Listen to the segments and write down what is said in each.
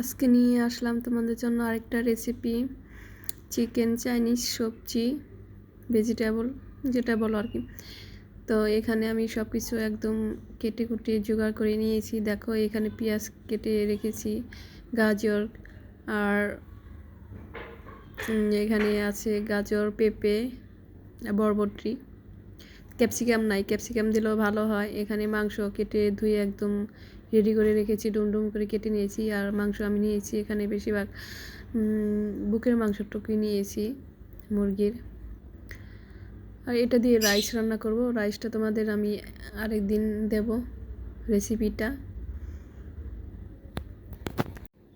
আজকে নিয়ে আসলাম তোমাদের জন্য আরেকটা রেসিপি চিকেন চাইনিজ সবজি ভেজিটেবল যেটা বলো আর কি। তো এখানে আমি সব কিছু একদম কেটে কুটে জোগাড় করে নিয়েছি। দেখো, এখানে পেঁয়াজ কেটে রেখেছি, গাজর, আর এখানে আছে গাজর, পেঁপে, বরবটি। ক্যাপসিকাম নাই, ক্যাপসিকাম দিলেও ভালো হয়। এখানে মাংস কেটে ধুয়ে একদম রেডি করে রেখেছি, ডুম ডুম করে কেটে নিয়েছি আর মাংস আমি নিয়েছি এখানে বেশিরভাগ বুকের মাংসটুকুই নিয়েছি মুরগির। আর এটা দিয়ে রাইস রান্না করব, রাইসটা তোমাদের আমি আরেক দিন দেব রেসিপিটা।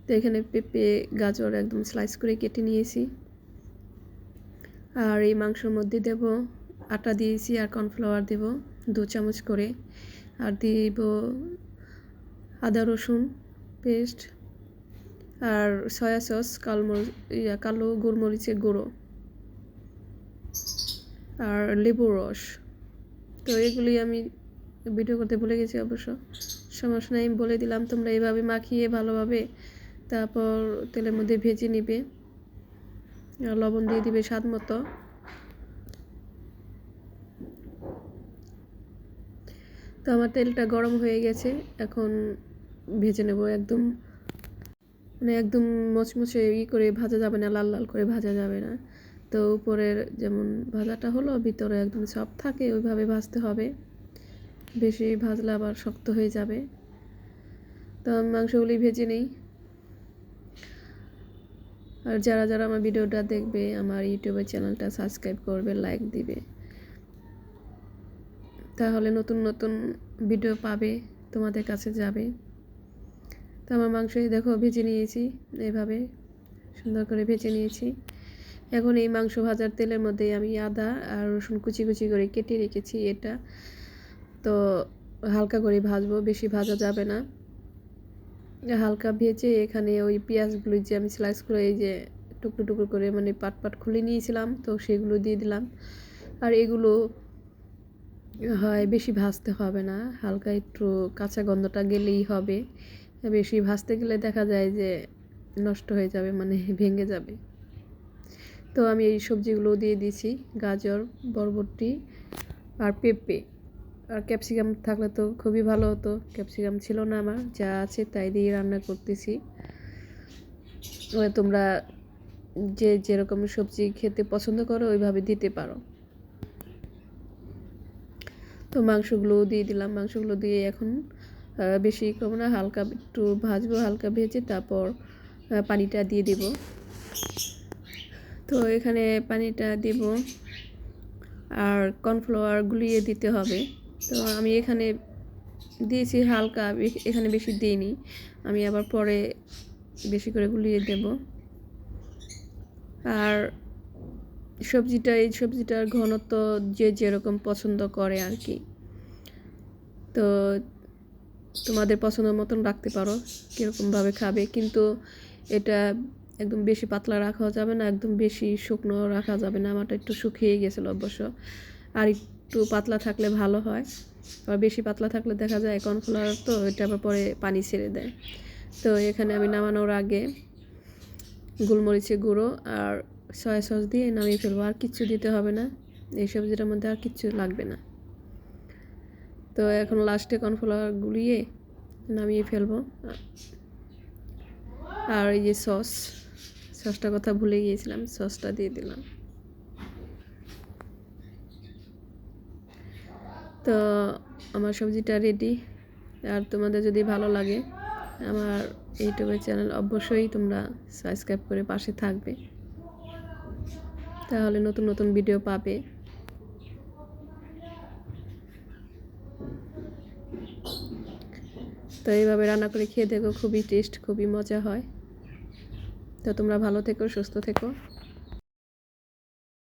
তো এখানে পেঁপে, গাজর একদম স্লাইস করে কেটে নিয়েছি। আর এই মাংসর মধ্যে দেব আটা দিয়েছি আর কর্নফ্লাওয়ার দেব, দু চামচ করে। আর দিব আদা, রসুন, পেস্ট আর সয়া সস কালমর ইয়া, কালো গোলমরিচের গুঁড়ো আর লেবুর রস। তো এগুলি আমি ভিডিও করতে ভুলে গেছি অবশ্য। সমস্যা নেই, বলে দিলাম, তোমরা এইভাবে মাখিয়ে ভালোভাবে তারপর তেলের মধ্যে ভেজে নিবে। আর লবণ দিয়ে দিবে স্বাদ মতো। তো আমার তেলটা গরম হয়ে গেছে, এখন ভেজে নেব, একদম মানে একদম মচমচে ই করে ভাজা যাবে না, লাল লাল করে ভাজা যাবে না। তো উপরের যেমন ভাজাটা হলো, ভিতরে একদম সফট থাকে, ওইভাবে ভাজতে হবে। বেশি ভাজলে আবার শক্ত হয়ে যাবে। তো আমি মাংসগুলি ভেজে নেই। আর যারা যারা আমার ভিডিওটা দেখবে, আমার ইউটিউবের চ্যানেলটা সাবস্ক্রাইব করবে লাইক দিবে, তাহলে নতুন নতুন ভিডিও পাবে, তোমাদের কাছে যাবে। তো আমার মাংস দেখো ভেজে নিয়েছি, এভাবে সুন্দর করে ভেজে নিয়েছি। এখন এই মাংস ভাজার তেলের মধ্যে আমি আদা আর রসুন কুচি কুচি করে কেটে রেখেছি এটা। তো হালকা করে ভাজবো, বেশি ভাজা যাবে না। হালকা ভেজে এখানে ওই পেঁয়াজগুলো যে আমি স্লাইস করে এই যে টুকরো টুকরো করে মানে পাট পাট খুলে নিয়েছিলাম, তো সেগুলো দিয়ে দিলাম। আর এগুলো হয় বেশি ভাজতে হবে না, হালকা একটু কাঁচা গন্ধটা গেলেই হবে। বেশি ভাজতে গেলে দেখা যায় যে নষ্ট হয়ে যাবে মানে ভেঙে যাবে। তো আমি এই সবজিগুলো দিয়ে দিয়েছি, গাজর, বরবটি আর পেঁপে। আর ক্যাপসিকাম থাকলে তো খুবই ভালো হতো, ক্যাপসিকাম ছিল না আমার, যা আছে তাই দিয়ে রান্না করতেছি। তোমরা যে যেরকম সবজি খেতে পছন্দ করো, ওইভাবে দিতে পারো। তো মাংসগুলোও দিয়ে দিলাম, মাংসগুলো দিয়ে এখন বেশি করব না, হালকা একটু ভাজবো, হালকা ভেজে তারপর পানিটা দিয়ে দেব। তো এখানে পানিটা দেব আর কর্নফ্লাওয়ার গুলিয়ে দিতে হবে। তো আমি এখানে দিয়েছি হালকা এখানে বেশি দিইনি। আমি আবার পরে বেশি করে গুলিয়ে দেব। আর সবজিটা, এই সবজিটার ঘনত্ব যে যেরকম পছন্দ করে আর কি। তো তোমাদের পছন্দ মতন রাখতে পারো, কীরকমভাবে খাবে। কিন্তু এটা একদম বেশি পাতলা রাখা যাবে না, একদম বেশি শুকনো রাখা যাবে না। আমারটা একটু শুকিয়ে গেছিল অবশ্য। আর একটু পাতলা থাকলে ভালো হয়। আর বেশি পাতলা থাকলে দেখা যায় কর্নফ্লাওয়ার তো, এটা আবার পরে পানি ছেড়ে দেয়। তো এখানে আমি নামানোর আগে গোলমরিচের গুঁড়ো আর সয়া সস দিয়ে নামিয়ে ফেলব। আর কিচ্ছু দিতে হবে না। এই সবজিটার মধ্যে আর কিচ্ছু লাগবে না। তো এখন লাস্টে কর্নফ্লাওয়ার গুলিয়ে নামিয়ে ফেলব। আর এই যে সস সসটা কথা ভুলে গিয়েছিলাম সসটা দিয়ে দিলাম। তো আমার সবজিটা রেডি আর তোমাদের যদি ভালো লাগে, আমার ইউটিউবের চ্যানেল অবশ্যই তোমরা সাবস্ক্রাইব করে পাশে থাকবে। তাহলে নতুন নতুন ভিডিও পাবে। তো এইভাবে রান্না করে খেয়ে দেখো, খুবই টেস্ট খুবই মজা হয়। তো তোমরা ভালো থেকো, সুস্থ থেকো।